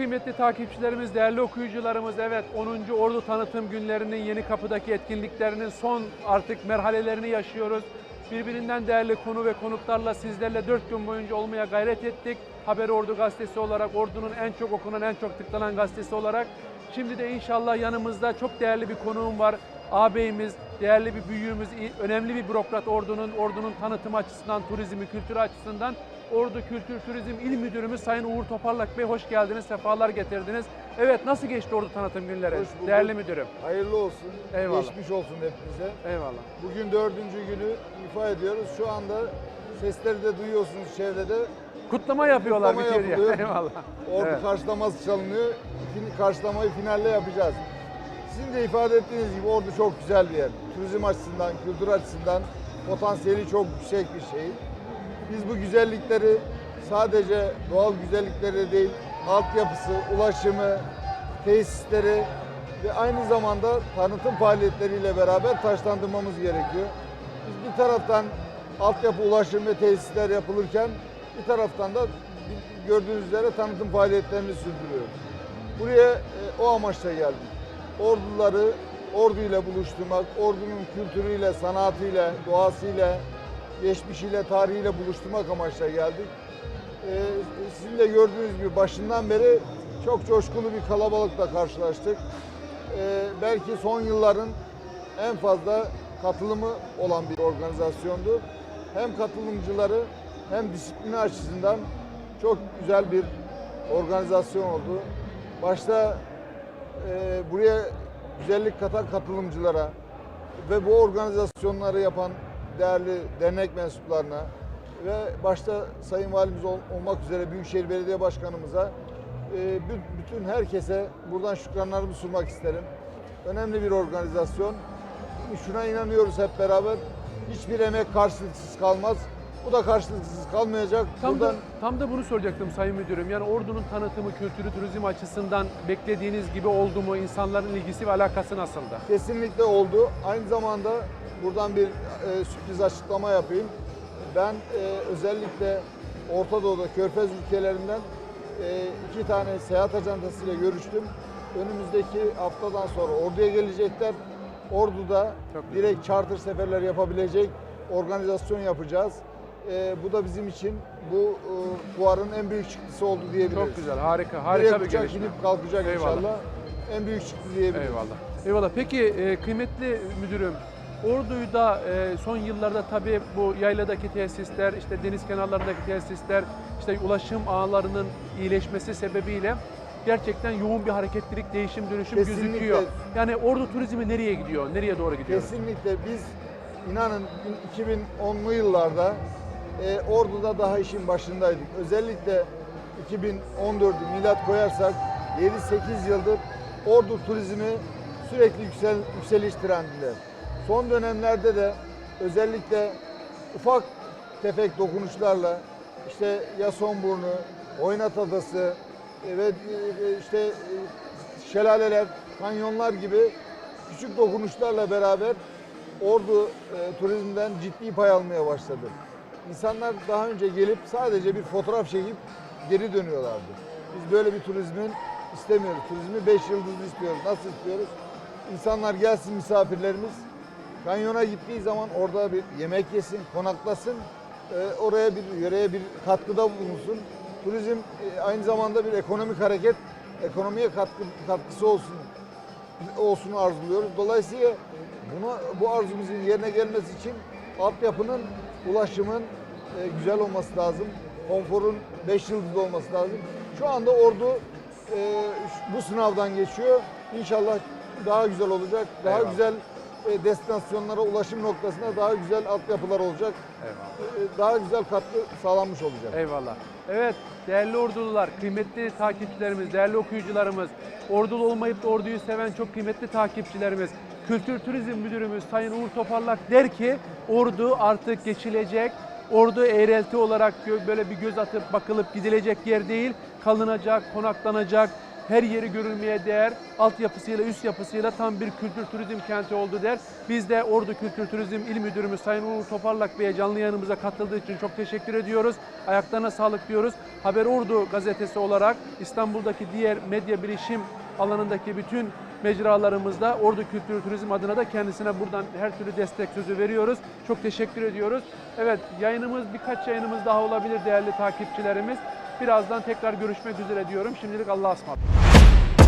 kıymetli takipçilerimiz, değerli okuyucularımız, evet 10. Ordu Tanıtım Günlerinin Yeni Kapı'daki etkinliklerinin son artık merhalelerini yaşıyoruz. Birbirinden değerli konu ve konuklarla sizlerle 4 gün boyunca olmaya gayret ettik. Haber Ordu Gazetesi olarak, Ordu'nun en çok okunan, en çok tıklanan gazetesi olarak. Şimdi de inşallah yanımızda çok değerli bir konuğum var. Ağabeyimiz, değerli bir büyüğümüz, önemli bir bürokrat Ordu'nun, Ordu'nun tanıtım açısından, turizmi, kültürü açısından Ordu Kültür Turizm İl Müdürümüz Sayın Uğur Toparlak Bey hoş geldiniz, sefalar getirdiniz. Evet nasıl geçti Ordu tanıtım günleri? Hoş bulduk. Değerli müdürüm. Hayırlı olsun. Eyvallah. Geçmiş olsun hepimize. Eyvallah. Bugün dördüncü günü ifa ediyoruz. Şu anda sesleri de duyuyorsunuz çevrede. Kutlama yapıyorlar Kutlama bir kere. Eyvallah. Ordu Evet. karşılaması çalınıyor. Karşılamayı finalle yapacağız. Sizin de ifade ettiğiniz gibi Ordu çok güzel bir yer. Turizm açısından, kültür açısından potansiyeli çok yüksek bir şehir. Biz bu güzellikleri sadece doğal güzellikleri değil, altyapısı, ulaşımı, tesisleri ve aynı zamanda tanıtım faaliyetleriyle beraber taşlandırmamız gerekiyor. Biz bir taraftan altyapı, ulaşım ve tesisler yapılırken bir taraftan da gördüğünüz üzere tanıtım faaliyetlerini sürdürüyoruz. Buraya e, o amaçla geldik. Orduları orduyla buluşturmak, ordunun kültürüyle, sanatıyla, doğasıyla, geçmişiyle, tarihiyle buluşturmak amaçla geldik. Ee, sizin de gördüğünüz gibi başından beri çok coşkulu bir kalabalıkla karşılaştık. Ee, belki son yılların en fazla katılımı olan bir organizasyondu. Hem katılımcıları hem disiplini açısından çok güzel bir organizasyon oldu. Başta e, buraya güzellik katan katılımcılara ve bu organizasyonları yapan değerli dernek mensuplarına ve başta Sayın Valimiz ol- olmak üzere Büyükşehir Belediye Başkanımıza e, bü- bütün herkese buradan şükranlarımı sunmak isterim. Önemli bir organizasyon. Şuna inanıyoruz hep beraber. Hiçbir emek karşılıksız kalmaz. Bu da karşılıksız kalmayacak. Tam Buradan da, tam da bunu soracaktım Sayın Müdürüm. Yani Ordu'nun tanıtımı, kültürü, turizm açısından beklediğiniz gibi oldu mu? İnsanların ilgisi ve alakası nasıldı? Kesinlikle oldu. Aynı zamanda buradan bir e, sürpriz açıklama yapayım. Ben e, özellikle Orta Doğu'da, Körfez ülkelerinden e, iki tane seyahat ajantasıyla görüştüm. Önümüzdeki haftadan sonra Ordu'ya gelecekler. Ordu'da Çok güzel. direkt charter seferler yapabilecek organizasyon yapacağız. E, bu da bizim için bu e, fuarın en büyük çıktısı oldu diyebiliriz. Çok güzel, harika, harika Direkt bir uçak gelişme. inip kalkacak Eyvallah. inşallah. En büyük çıktı diyebiliriz. Eyvallah. Eyvallah. Peki e, kıymetli müdürüm, Ordu'da e, son yıllarda tabii bu yayladaki tesisler, işte deniz kenarlarındaki tesisler, işte ulaşım ağlarının iyileşmesi sebebiyle gerçekten yoğun bir hareketlilik, değişim, dönüşüm Kesinlikle. gözüküyor. Yani Ordu turizmi nereye gidiyor? Nereye doğru gidiyor? Kesinlikle biz inanın 2010'lu yıllarda e, Ordu'da daha işin başındaydık. Özellikle 2014'ü milat koyarsak 7-8 yıldır Ordu turizmi sürekli yüksel, yükseliş trendinde. Son dönemlerde de özellikle ufak tefek dokunuşlarla işte Yasonburnu, Oynat Adası e, ve e, işte e, şelaleler, kanyonlar gibi küçük dokunuşlarla beraber Ordu e, turizmden ciddi pay almaya başladı. İnsanlar daha önce gelip sadece bir fotoğraf çekip geri dönüyorlardı. Biz böyle bir turizmin istemiyoruz. Turizmi 5 yıldızlı istiyoruz. Nasıl istiyoruz? İnsanlar gelsin misafirlerimiz. Kanyona gittiği zaman orada bir yemek yesin, konaklasın. e, oraya bir yöreye bir katkıda bulunsun. Turizm e, aynı zamanda bir ekonomik hareket, ekonomiye katkı, katkısı olsun olsun arzuluyoruz. Dolayısıyla buna bu arzumuzun yerine gelmesi için altyapının, ulaşımın e, güzel olması lazım. Konforun 5 yıldızlı olması lazım. Şu anda Ordu e, bu sınavdan geçiyor. İnşallah daha güzel olacak. Daha Eyvallah. güzel e, destinasyonlara ulaşım noktasına daha güzel altyapılar olacak. Eyvallah. E, daha güzel katkı sağlanmış olacak. Eyvallah. Evet değerli ordulular, kıymetli takipçilerimiz, değerli okuyucularımız, ordulu olmayıp da orduyu seven çok kıymetli takipçilerimiz, Kültür Turizm Müdürümüz Sayın Uğur Toparlak der ki ordu artık geçilecek. Ordu eğrelti olarak böyle bir göz atıp bakılıp gidilecek yer değil. Kalınacak, konaklanacak, her yeri görülmeye değer, altyapısıyla, üst yapısıyla tam bir kültür turizm kenti oldu der. Biz de Ordu Kültür Turizm İl Müdürümüz Sayın Uğur Toparlak Bey'e canlı yayınımıza katıldığı için çok teşekkür ediyoruz. Ayaklarına sağlık diyoruz. Haber Ordu gazetesi olarak İstanbul'daki diğer medya bilişim alanındaki bütün mecralarımızda Ordu Kültür Turizm adına da kendisine buradan her türlü destek sözü veriyoruz. Çok teşekkür ediyoruz. Evet yayınımız birkaç yayınımız daha olabilir değerli takipçilerimiz. Birazdan tekrar görüşmek üzere diyorum. Şimdilik Allah'a ısmarladık.